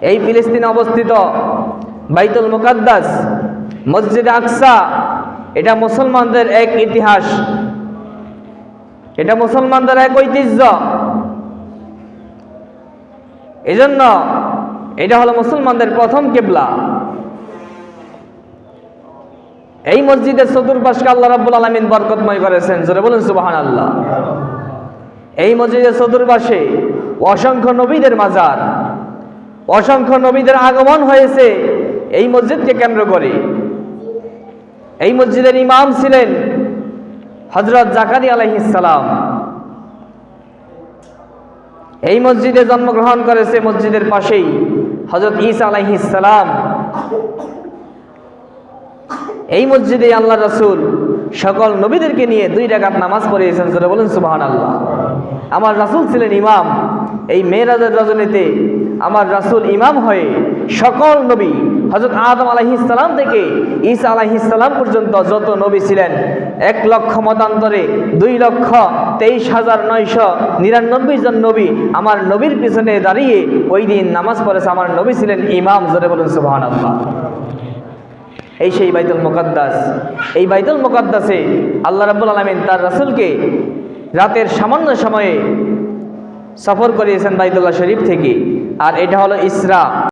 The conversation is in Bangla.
এই ফিলিস্তিনে অবস্থিত বাইতুল মুকাদ্দাস, মসজিদ আকসা, এটা মুসলমানদের এক ইতিহাস। এটা মুসলমানদের এক ঐতিহ্য। এজন্য এটা হলো মুসলমানদের প্রথম কেবলা। এই মসজিদের চতুর্পাশকে আল্লাহ রাব্বুল আলমিন বরকতময় করেছেন। জোরে বলুন সুবাহান আল্লাহ এই মসজিদের চতুর্পাশে অসংখ্য নবীদের মাজার। অসংখ্য নবীদের আগমন হয়েছে। এই মসজিদকে কেন্দ্র করে। এই মসজিদের ইমাম ছিলেন হজরত জাকারি আলাইহিসালাম এই মসজিদে জন্মগ্রহণ করেছে মসজিদের পাশেই হজরত ঈসা আলাইহিসালাম এই মসজিদে আল্লাহ রসুল সকল নবীদেরকে নিয়ে দুই রাকাত নামাজ পড়িয়েছেন যেটা বলেন সুবাহান আল্লাহ আমার রাসূল ছিলেন ইমাম। এই মেয়েরাজের রজনীতে আমার রাসূল ইমাম হয়ে সকল নবী হজরত আদম আলাইহিসালাম থেকে ঈসা আলাইহিসালাম পর্যন্ত যত নবী ছিলেন, এক লক্ষ মতান্তরে দুই লক্ষ তেইশ হাজার নয়শো নিরানব্বই জন নবী আমার নবীর পিছনে দাঁড়িয়ে ওই দিন নামাজ পড়েছে। আমার নবী ছিলেন ইমাম, জোরে বলুন আল্লাহ এই সেই বাইতুল মোকাদ্দাস। এই বাইতুল মোকাদ্দাসে আল্লাহ রাব্বুল আলমিন তার রাসূলকে রাতের সামান্য সময়ে সফর করিয়েছেন বাইতুল্লাহ শরীফ থেকে। আর এটা হলো ইসরা।